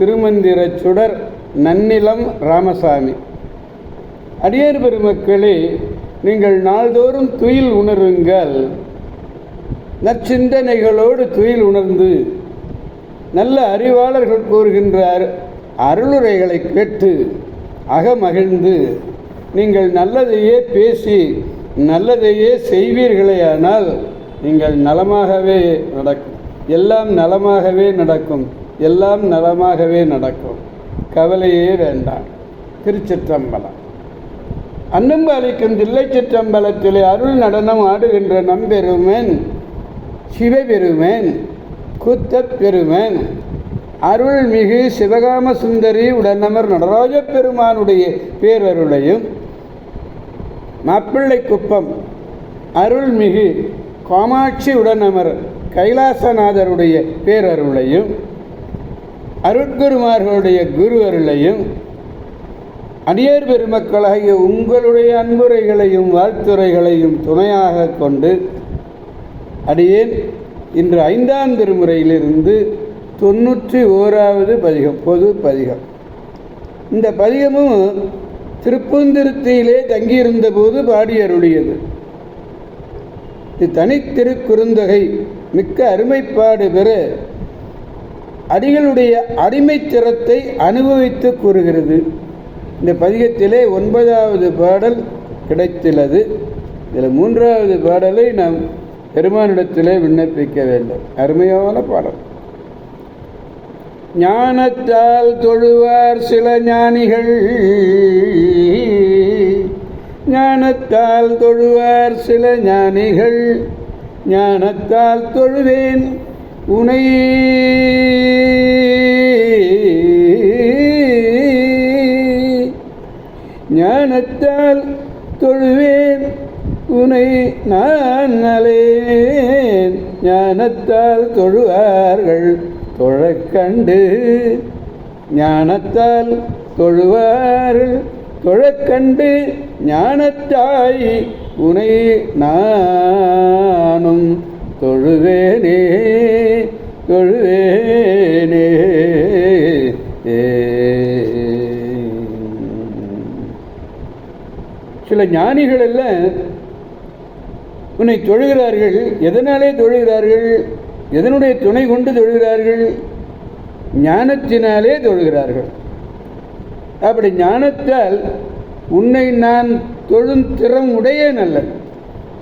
திருமந்திர சுடர் நன்னிலம் ராமசாமி. அடியார் பெருமக்களே நீங்கள் நாள்தோறும் துயில் உணருங்கள். நற்சிந்தனைகளோடு துயில் உணர்ந்து நல்ல அறிவாளர்கள் கூறுகின்ற அருளுரைகளை கேட்டு அகமகிழ்ந்து நீங்கள் நல்லதையே பேசி நல்லதையே செய்வீர்களேயானால் நீங்கள் நலமாகவே நடக்கும். எல்லாம் நலமாகவே நடக்கும். எல்லாம் நலமாகவே நடக்கும். கவலையே வேண்டாம். திருச்சிற்றம்பலம். அன்னம்பாலிக்கும் தில்லை சிற்றம்பலத்திலே அருள் நடனம் ஆடுகின்ற நம்பெருமன் சிவபெருமன் குத்தப்பெருமன் அருள்மிகு சிவகாம சுந்தரி உடனமர் நடராஜ பெருமானுடைய பேரருளையும் மாப்பிள்ளை குப்பம் அருள்மிகு காமாட்சி உடனமர் கைலாசநாதருடைய பேரருளையும் அருட்குருமார்களுடைய குரு அருளையும் அடியார் பெருமக்களாகிய உங்களுடைய அன்புரைகளையும் வாழ்த்துரைகளையும் துணையாக கொண்டு அடியேன் இன்று ஐந்தாம் திருமுறையிலிருந்து தொண்ணூற்றி ஓராவது பதிகம் பொது பதிகம். இந்த பதிகமும் திருப்பூந்திருத்தியிலே தங்கியிருந்த போது பாடி அருளியது. இது தனித்திருக்குறுந்தொகை மிக்க அருமைப்பாடு பெற அடிகளுடைய அடிமைத்திறத்தை அனுபவித்து கூறுகிறது. இந்த பதிகத்திலே ஒன்பதாவது பாடல் கிடைத்துள்ளது. இதில் மூன்றாவது பாடலை நாம் பெருமானிடத்திலே விண்ணப்பிக்க வேண்டும். அருமையான பாடல். ஞானத்தால் தொழுவார் சில ஞானிகள். ஞானத்தால் தொழுவார் சில ஞானிகள். ஞானத்தால் தொழுவேன் உனை ஞானத்தால் தொழுவேன். உனை நான் அலேன் ஞானத்தால் தொழுவார்கள் தொழக்கண்டு ஞானத்தால் தொழுவார்கள் தொழக்கண்டு ஞானத்தாய் உனை நானும் தொழுவேனே தொழுவேனே. சில ஞானிகள் எல்லாம் உன்னை தொழுகிறார்கள் எதனாலே தொழுகிறார்கள் எதனுடைய துணை கொண்டு தொழுகிறார்கள் ஞானத்தினாலே தொழுகிறார்கள். அப்படி ஞானத்தால் உன்னை நான் தொழும் திறம் உடையேன்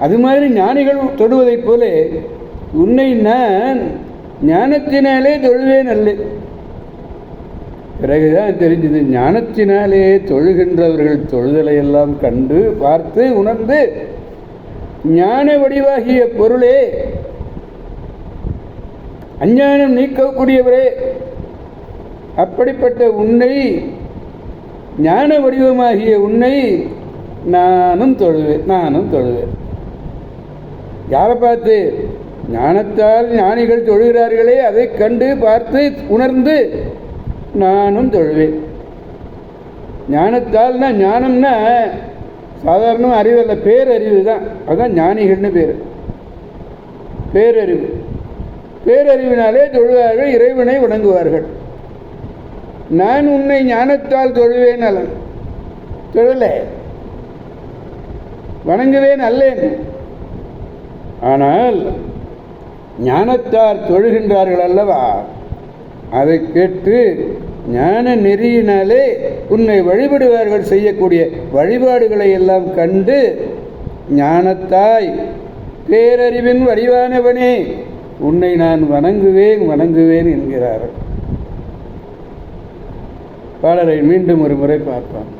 அது மாதிரி ஞானிகள் தொழுவதைப் போல உன்னை நான் ஞானத்தினாலே தொழுவேன் அல்ல. பிறகுதான் தெரிஞ்சது ஞானத்தினாலே தொழுகின்றவர்கள் தொழுதலை எல்லாம் கண்டு பார்த்து உணர்ந்து ஞான வடிவாகிய பொருளே அஞ்ஞானம் நீக்கக்கூடியவரே அப்படிப்பட்ட உன்னை ஞான வடிவமாகிய உன்னை நானும் தொழுவேன் நானும் தொழுவேன். யாரை பார்த்து? ஞானத்தால் ஞானிகள் தொழுகிறார்களே அதை கண்டு பார்த்து உணர்ந்து நானும் தொழுவேன். ஞானத்தால்னா ஞானம்னா சாதாரண அல்ல பேரறிவு தான். அதுதான் ஞானிகள்னு பேர். பேரறிவு. பேரறிவினாலே தொழுவார்கள் இறைவனை வணங்குவார்கள். நான் உன்னை ஞானத்தால் தொழுவேன் அல்ல. தொழலை. வணங்குவேன் அல்லேன். ஆனால் ஞானத்தார் தொழுகின்றார்கள் அல்லவா? அதை கேட்டு ஞான நெறியினாலே உன்னை வழிபடுவார்கள் செய்யக்கூடிய வழிபாடுகளை எல்லாம் கண்டு ஞானத்தாய் பேரறிவின் வடிவானவனே உன்னை நான் வணங்குவேன் வணங்குவேன் என்கிறார்கள். பாடலை மீண்டும் ஒரு முறை பார்ப்பான்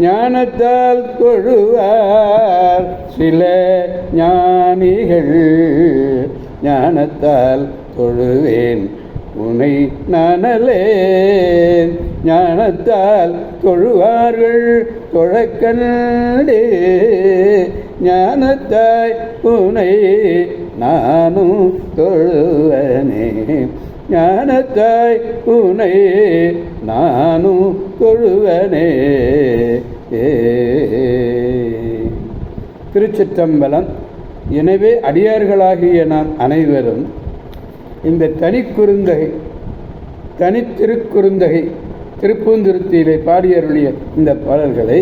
ஞானத்தால் தொழுவார் சில ஞானிகள் ஞானத்தால் தொழுவேன். உனை நானலேன். ஞானத்தால் தொழுவார்கள் தொழக்கண்டே ஞானத்தாய் உனை நானும் தொழுவனே. ஞானத்தாய் உனை நானும் கொழுவனே. ஏ. திருச்சிற்றம்பலம். எனவே அடியார்களாகிய நாம் அனைவரும் இந்த தனிக்குறுந்தகை தனித்திருக்குறுந்தகை திருப்பூந்திருத்தியிலே பாடியருளிய இந்த பாடல்களை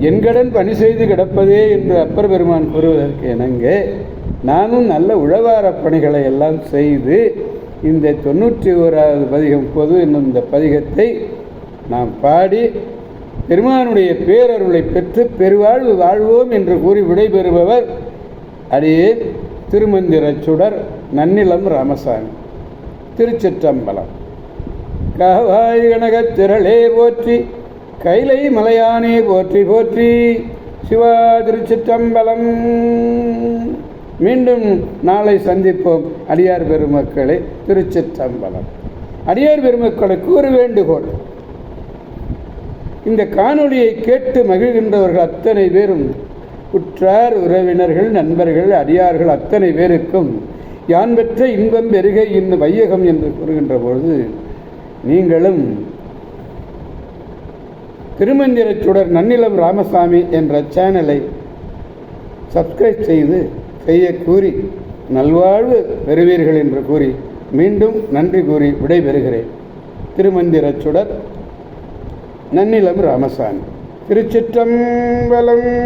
என்கடன் பணி செய்து கிடப்பதே என்று அப்பர் பெருமான் கூறுவதற்கு இணங்க நானும் நல்ல உழவாரப் பணிகளை எல்லாம் செய்து இந்த தொண்ணூற்றி ஓராவது பதிகம் பொது என்னும் இந்த பதிகத்தை நாம் பாடி பெருமானுடைய பேரருளை பெற்று பெருவாழ்வு வாழ்வோம் என்று கூறி விடைபெறுபவர் அடியே திருமந்திரச் சுடர் நன்னிலம் ராமசாமி. திருச்சிற்றம்பலம். காவாய் கனகத் திரளே போற்றி கைலை மலையானே போற்றி போற்றி சிவா திருச்சிற்றம்பலம். மீண்டும் நாளை சந்திப்போம். அடியார் பெருமக்களை திருச்சிற்றம்பலம். அடியார் பெருமக்களுக்கு ஒரு வேண்டுகோள். இந்த காணொளியை கேட்டு மகிழ்கின்றவர்கள் அத்தனை பேரும். உற்றார் உறவினர்கள் நண்பர்கள் அடியார்கள் அத்தனை பேருக்கும் யான் பெற்ற இன்பம் பெருகை இன்னும் வையகம் என்று கூறுகின்ற பொழுது நீங்களும் திருமந்திரச்சுடர் நன்னிலம் ராமசாமி என்ற சேனலை சப்ஸ்கிரைப் செய்து செய்ய கூறி நல்வாழ்வு பெறுவீர்கள் என்று கூறி மீண்டும் நன்றி கூறி விடைபெறுகிறேன். திருமந்திரச் சுடர் நன்னிலம் ராமசாமி. திருச்சிற்றம்பலம்